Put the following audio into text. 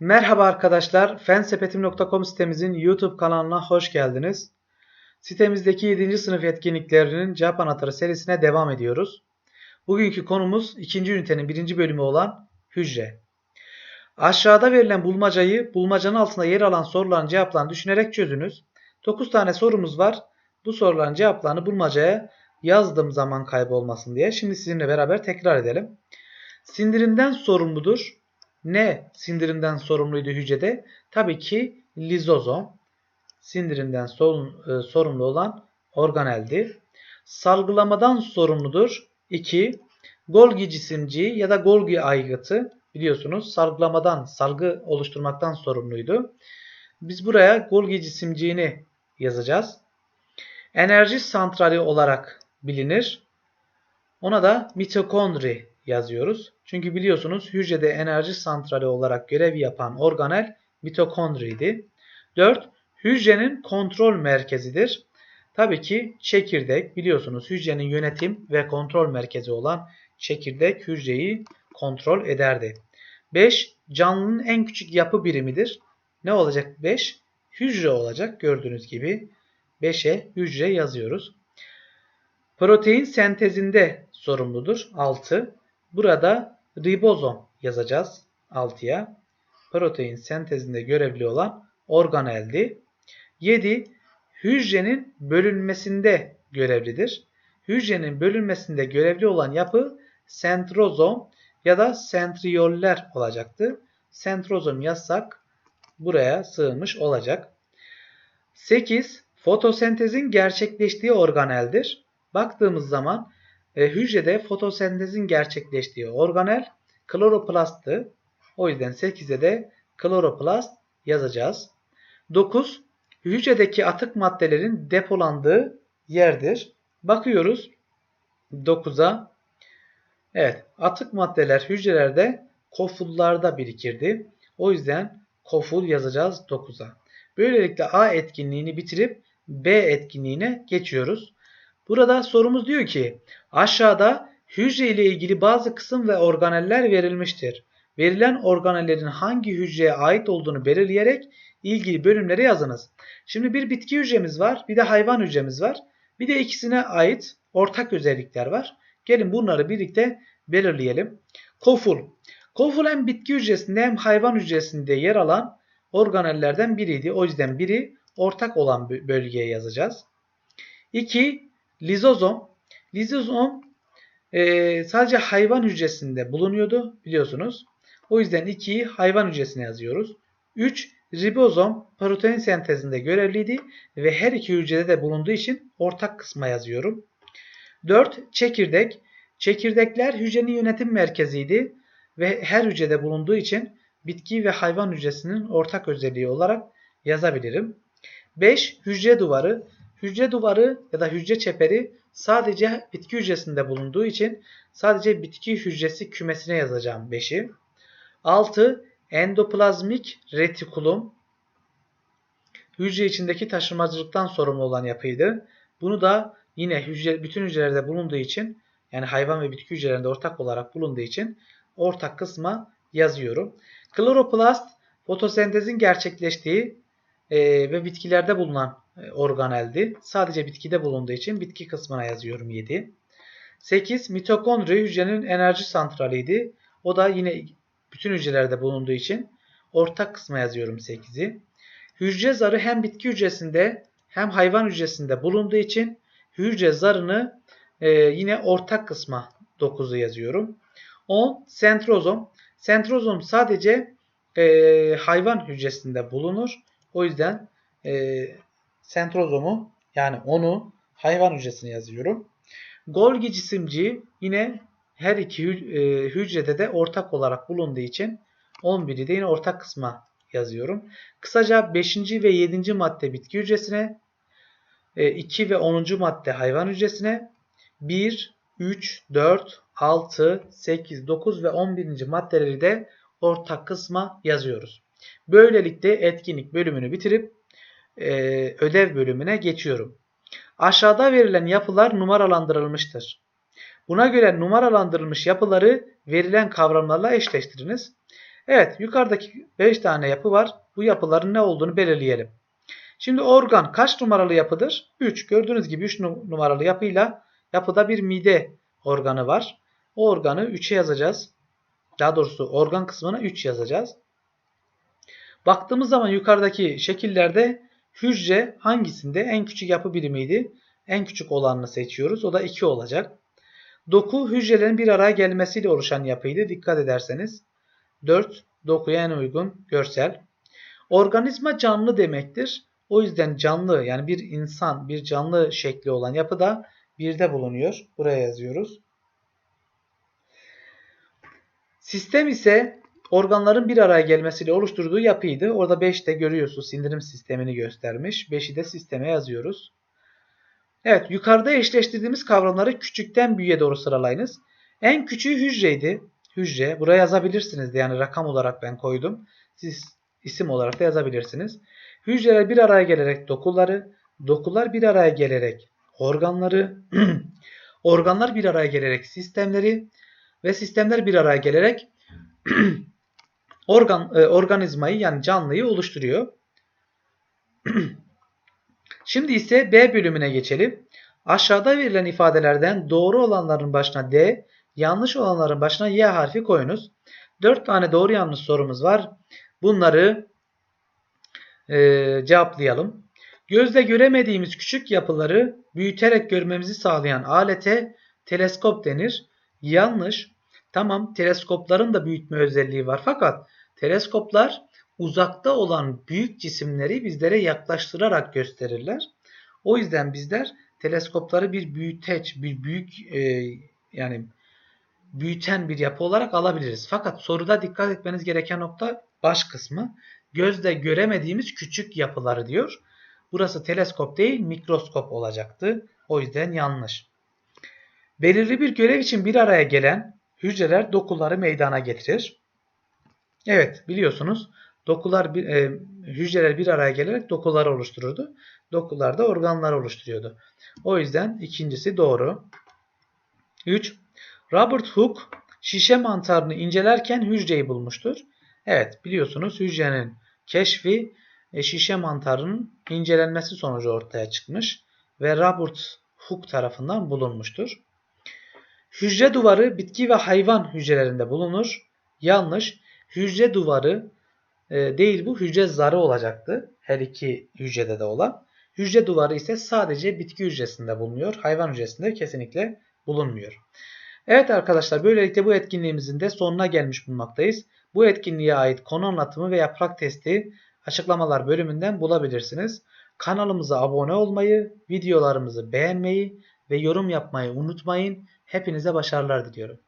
Merhaba arkadaşlar, fensepetim.com sitemizin YouTube kanalına hoş geldiniz. Sitemizdeki 7. sınıf etkinliklerinin cevap anahtarı serisine devam ediyoruz. Bugünkü konumuz 2. ünitenin 1. bölümü olan hücre. Aşağıda verilen bulmacayı bulmacanın altında yer alan soruların cevaplarını düşünerek çözünüz. 9 tane sorumuz var. Bu soruların cevaplarını bulmacaya yazdığım zaman kaybolmasın diye. Şimdi sizinle beraber tekrar edelim. Sindirimden sorumludur. Ne sindirimden sorumluydu hücrede? Tabii ki lizozom. Sindirimden e, sorumlu olan organeldi. Salgılamadan sorumludur. 2. Golgi cisimciği ya da Golgi aygıtı biliyorsunuz salgılamadan, salgı oluşturmaktan sorumluydu. Biz buraya Golgi cisimciğini yazacağız. Enerji santrali olarak bilinir. Ona da mitokondri yazıyoruz. Çünkü biliyorsunuz hücrede enerji santrali olarak görev yapan organel mitokondriydi. 4. Hücrenin kontrol merkezidir. Tabii ki çekirdek biliyorsunuz hücrenin yönetim ve kontrol merkezi olan çekirdek hücreyi kontrol ederdi. 5. Canlının en küçük yapı birimidir. Ne olacak 5? Hücre olacak gördüğünüz gibi. 5'e hücre yazıyoruz. Protein sentezinde sorumludur. 6. Burada ribozom yazacağız 6'ya. Protein sentezinde görevli olan organeldi. 7. Hücrenin bölünmesinde görevlidir. Hücrenin bölünmesinde görevli olan yapı sentrozom ya da sentriyoller olacaktı. Sentrozom yazsak buraya sığmış olacak. 8. Fotosentezin gerçekleştiği organeldir. Baktığımız zaman e, hücrede fotosentezin gerçekleştiği organel kloroplasttı. O yüzden 8'e de kloroplast yazacağız. 9. Hücredeki atık maddelerin depolandığı yerdir. Bakıyoruz 9'a. Evet atık maddeler hücrelerde kofullarda birikirdi. O yüzden koful yazacağız 9'a. Böylelikle A etkinliğini bitirip B etkinliğine geçiyoruz. Burada sorumuz diyor ki aşağıda hücre ile ilgili bazı kısım ve organeller verilmiştir. Verilen organellerin hangi hücreye ait olduğunu belirleyerek ilgili bölümleri yazınız. Şimdi bir bitki hücremiz var, bir de hayvan hücremiz var. Bir de ikisine ait ortak özellikler var. Gelin bunları birlikte belirleyelim. Koful. Koful hem bitki hücresinde hem hayvan hücresinde yer alan organellerden biriydi. O yüzden biri ortak olan bölgeye yazacağız. 2. Lizozom. Lizozom e, sadece hayvan hücresinde bulunuyordu biliyorsunuz. O yüzden 2'yi hayvan hücresine yazıyoruz. 3. Ribozom protein sentezinde görevliydi ve her iki hücrede de bulunduğu için ortak kısma yazıyorum. 4. Çekirdek. Çekirdekler hücrenin yönetim merkeziydi ve her hücrede bulunduğu için bitki ve hayvan hücresinin ortak özelliği olarak yazabilirim. 5. Hücre duvarı. Hücre duvarı ya da hücre çeperi sadece bitki hücresinde bulunduğu için sadece bitki hücresi kümesine yazacağım 5'i. 6. Endoplazmik retikulum. Hücre içindeki taşımacılıktan sorumlu olan yapıydı. Bunu da yine hücre, bütün hücrelerde bulunduğu için yani hayvan ve bitki hücrelerinde ortak olarak bulunduğu için ortak kısma yazıyorum. Kloroplast fotosentezin gerçekleştiği e, ve bitkilerde bulunan e, organeldi. Sadece bitkide bulunduğu için bitki kısmına yazıyorum 7. 8. Mitokondri hücrenin enerji santraliydi. O da yine bütün hücrelerde bulunduğu için ortak kısma yazıyorum 8'i. Hücre zarı hem bitki hücresinde hem hayvan hücresinde bulunduğu için hücre zarını e, yine ortak kısma 9'u yazıyorum. 10. Sentrozom. Sentrozom sadece e, hayvan hücresinde bulunur. O yüzden e, sentrozomu yani onu hayvan hücresine yazıyorum. Golgi cisimciği yine her iki e, hücrede de ortak olarak bulunduğu için 11'i de yine ortak kısma yazıyorum. Kısaca 5. ve 7. madde bitki hücresine, 2 e, ve 10. madde hayvan hücresine, 1, 3, 4, 6, 8, 9 ve 11. maddeleri de ortak kısma yazıyoruz. Böylelikle etkinlik bölümünü bitirip e, ödev bölümüne geçiyorum. Aşağıda verilen yapılar numaralandırılmıştır. Buna göre numaralandırılmış yapıları verilen kavramlarla eşleştiriniz. Evet yukarıdaki 5 tane yapı var. Bu yapıların ne olduğunu belirleyelim. Şimdi organ kaç numaralı yapıdır? 3. Gördüğünüz gibi 3 numaralı yapıyla yapıda bir mide organı var. O organı 3'e yazacağız. Daha doğrusu organ kısmına 3 yazacağız. Baktığımız zaman yukarıdaki şekillerde hücre hangisinde en küçük yapı birimiydi? En küçük olanını seçiyoruz. O da 2 olacak. Doku hücrelerin bir araya gelmesiyle oluşan yapıydı. Dikkat ederseniz. 4. Dokuya en uygun görsel. Organizma canlı demektir. O yüzden canlı yani bir insan, bir canlı şekli olan yapı da birde bulunuyor. Buraya yazıyoruz. Sistem ise organların bir araya gelmesiyle oluşturduğu yapıydı. Orada 5'te görüyorsunuz sindirim sistemini göstermiş. 5'i de sisteme yazıyoruz. Evet yukarıda eşleştirdiğimiz kavramları küçükten büyüğe doğru sıralayınız. En küçüğü hücreydi. Hücre. Buraya yazabilirsiniz. Yani rakam olarak ben koydum. Siz isim olarak da yazabilirsiniz. Hücreler bir araya gelerek dokuları, dokular bir araya gelerek organları, organlar bir araya gelerek sistemleri ve sistemler bir araya gelerek organ e, organizmayı yani canlıyı oluşturuyor. Şimdi ise B bölümüne geçelim. Aşağıda verilen ifadelerden doğru olanların başına D, yanlış olanların başına Y harfi koyunuz. 4 tane doğru yanlış sorumuz var. Bunları e, cevaplayalım. Gözle göremediğimiz küçük yapıları büyüterek görmemizi sağlayan alete teleskop denir. Yanlış. Tamam teleskopların da büyütme özelliği var fakat teleskoplar uzakta olan büyük cisimleri bizlere yaklaştırarak gösterirler. O yüzden bizler teleskopları bir büyüteç, bir büyük e, yani büyüten bir yapı olarak alabiliriz. Fakat soruda dikkat etmeniz gereken nokta baş kısmı. Gözle göremediğimiz küçük yapıları diyor. Burası teleskop değil mikroskop olacaktı. O yüzden yanlış. Belirli bir görev için bir araya gelen hücreler dokuları meydana getirir. Evet biliyorsunuz dokular e, hücreler bir araya gelerek dokuları oluştururdu. Dokular da organlar oluşturuyordu. O yüzden ikincisi doğru. 3. Robert Hooke şişe mantarını incelerken hücreyi bulmuştur. Evet biliyorsunuz hücrenin keşfi e, şişe mantarının incelenmesi sonucu ortaya çıkmış ve Robert Hooke tarafından bulunmuştur. Hücre duvarı bitki ve hayvan hücrelerinde bulunur. Yanlış. Hücre duvarı e, değil bu hücre zarı olacaktı. Her iki hücrede de olan. Hücre duvarı ise sadece bitki hücresinde bulunuyor. Hayvan hücresinde kesinlikle bulunmuyor. Evet arkadaşlar böylelikle bu etkinliğimizin de sonuna gelmiş bulunmaktayız. Bu etkinliğe ait konu anlatımı ve yaprak testi açıklamalar bölümünden bulabilirsiniz. Kanalımıza abone olmayı, videolarımızı beğenmeyi ve yorum yapmayı unutmayın. Hepinize başarılar diliyorum.